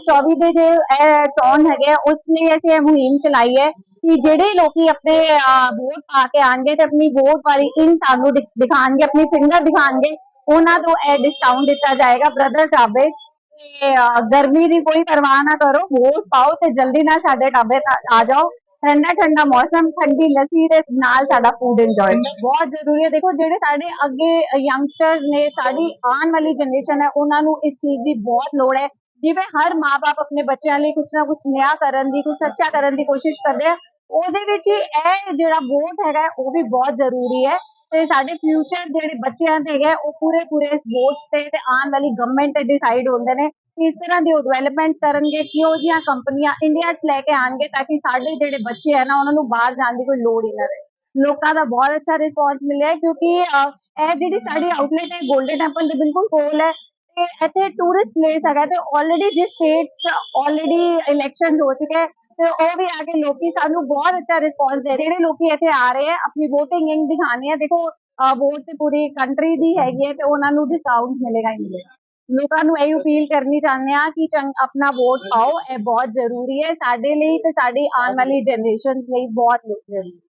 2024 ਦੇ ਜੇ ਇਹ ਚੋਣ ਹੈਗੇ ਆ, ਉਸ ਲਈ ਅਸੀਂ ਇਹ ਮੁਹਿੰਮ ਚਲਾਈ ਹੈ ਕਿ ਜਿਹੜੇ ਲੋਕੀ ਆਪਣੇ ਅਹ, ਵੋਟ ਪਾ ਕੇ ਆਣਗੇ ਤੇ ਆਪਣੀ ਵੋਟ ਵਾਲੀ ਇਨਸਾਨ ਨੂੰ ਦਿਖ- ਦਿਖਾਣਗੇ ਆਪਣੀ ਫਿੰਗਰ ਦਿਖਾਣਗੇ ਉਹਨਾਂ ਤੋਂ ਇਹ ਡਿਸਕਾਊਂਟ ਦਿੱਤਾ ਜਾਏਗਾ ਬ੍ਰਦਰ ਢਾਬੇ 'ਚ ਤੇ ਗਰਮੀ ਦੀ ਕੋਈ ਪਰਵਾਹ ਨਾ ਕਰੋ ਵੋਟ ਪਾਓ ਤੇ ਜਲਦੀ ਨਾਲ ਸਾਡੇ ਢਾਬੇ ਤੱਕ ਆ ਜਾਓ। ਠੰਡਾ ਠੰਡਾ ਮੌਸਮ ਠੰਡੀ ਲੱਸੀ ਦੇ ਨਾਲ ਸਾਡਾ ਫੂਡ ਇੰਜੋਏ ਬਹੁਤ ਜ਼ਰੂਰੀ ਹੈ। ਦੇਖੋ ਜਿਹੜੇ ਸਾਡੇ ਅੱਗੇ ਯੰਗਸਟਰਸ ਨੇ ਸਾਡੀ ਆਉਣ ਵਾਲੀ ਜਨਰੇਸ਼ਨ ਹੈ ਉਹਨਾਂ ਨੂੰ ਇਸ ਚੀਜ਼ ਦੀ ਬਹੁਤ ਲੋੜ ਹੈ। ਜਿਵੇਂ ਹਰ ਮਾਪੇ ਆਪਣੇ ਬੱਚਿਆਂ ਲਈ ਕੁਝ ਨਾ ਕੁਝ ਨਿਆ ਕਰਨ ਦੀ ਕੁਝ ਅੱਛਾ ਕਰਨ ਦੀ ਕੋਸ਼ਿਸ਼ ਕਰਦੇ ਆ, ਉਹਦੇ ਵਿੱਚ ਹੀ ਇਹ ਜਿਹੜਾ ਵੋਟ ਹੈਗਾ, ਉਹ ਵੀ ਬਹੁਤ ਜ਼ਰੂਰੀ ਹੈ ਤੇ ਸਾਡੇ ਫਿਊਚਰ ਜਿਹੜੇ ਬੱਚਿਆਂ ਦੇ ਹੈਗੇ, ਉਹ ਪੂਰੇ ਪੂਰੇ ਇਸ ਵੋਟਸ ਤੇ ਤੇ ਆਉਣ ਵਾਲੀ ਗਵਰਨਮੈਂਟ ਤੇ ਡਿਸਾਈਡ ਹੁੰਦੇ ਨੇ ਕਿ ਇਸ ਤਰ੍ਹਾਂ ਦੀ ਉਹ ਡਿਵੈਲਪਮੈਂਟਸ ਕਰਨਗੇ, ਕਿਉਂ ਜੀਆਂ ਕੰਪਨੀਆਂ ਇੰਡੀਆ 'ਚ ਲੈ ਕੇ ਆਣਗੇ ਤਾਂ ਕਿ ਸਾਡੇ ਜਿਹੜੇ ਬੱਚੇ ਹੈ ਨਾ, ਉਹਨਾਂ ਨੂੰ ਬਾਹਰ ਜਾਣ ਦੀ ਕੋਈ ਲੋੜ ਹੀ ਨਾ ਰਹੇ। ਲੋਕਾਂ ਦਾ ਬਹੁਤ ਅੱਛਾ ਰਿਸਪੌਂਸ ਮਿਲਿਆ ਕਿਉਂਕਿ ਇਹ ਜਿਹੜੀ ਸਾਡੀ ਆਊਟਲੈਟ ਹੈ 골ਡਨ ਟੈਂਪਲ ਦੇ ਬਿਲਕੁਲ ਕੋਲ ਹੈ ਤੇ ਇੱਥੇ ਟੂਰਿਸਟ ਪਲੇਸ ਹੈਗਾ ਤੇ ਆਲਰੇਡੀ ਜਿਸ ਸਟੇਟਸ ਆਲਰੇਡੀ ਇਲੈਕਸ਼ਨਸ ਹੋ ਚੁੱਕੇ ਤੇ ਉਹ ਵੀ ਆ ਕੇ ਲੋਕੀ ਸਾਨੂੰ ਬਹੁਤ ਅੱਛਾ ਰਿਸਪੌਂਸ ਦੇ ਰਹੇ ਜਿਹੜੇ ਲੋਕੀ ਇੱਥੇ ਆ ਰਹੇ ਹੈ ਆਪਣੀ VOTING ਇੰਕ ਦਿਖਾਣੀ ਹੈ ਦੇਖੋ ਵੋਟ ਤੇ ਪੂਰੀ ਕੰਟਰੀ ਦੀ ਹੈਗੀ ਹੈ ਤੇ ਉਹਨਾਂ ਨੂੰ ਡਿਸਕਾਊਂਟ ਮਿਲੇਗਾ ਹੀ ਮਿਲੇਗਾ। ਲੋਕਾਂ ਨੂੰ ਇਹ ਅਪੀਲ ਕਰਨੀ ਚਾਹੁੰਦੇ ਆ ਕਿ ਚੰਗ, ਆਪਣਾ ਵੋਟ ਪਾਓ, ਇਹ ਬਹੁਤ ਜ਼ਰੂਰੀ ਹੈ, ਸਾਡੇ ਲਈ ਤੇ ਸਾਡੀ ਆਉਣ ਵਾਲੀ ਜਨਰੇਸ਼ਨਸ ਲਈ ਬਹੁਤ ਜ਼ਰੂਰੀ ਹੈ।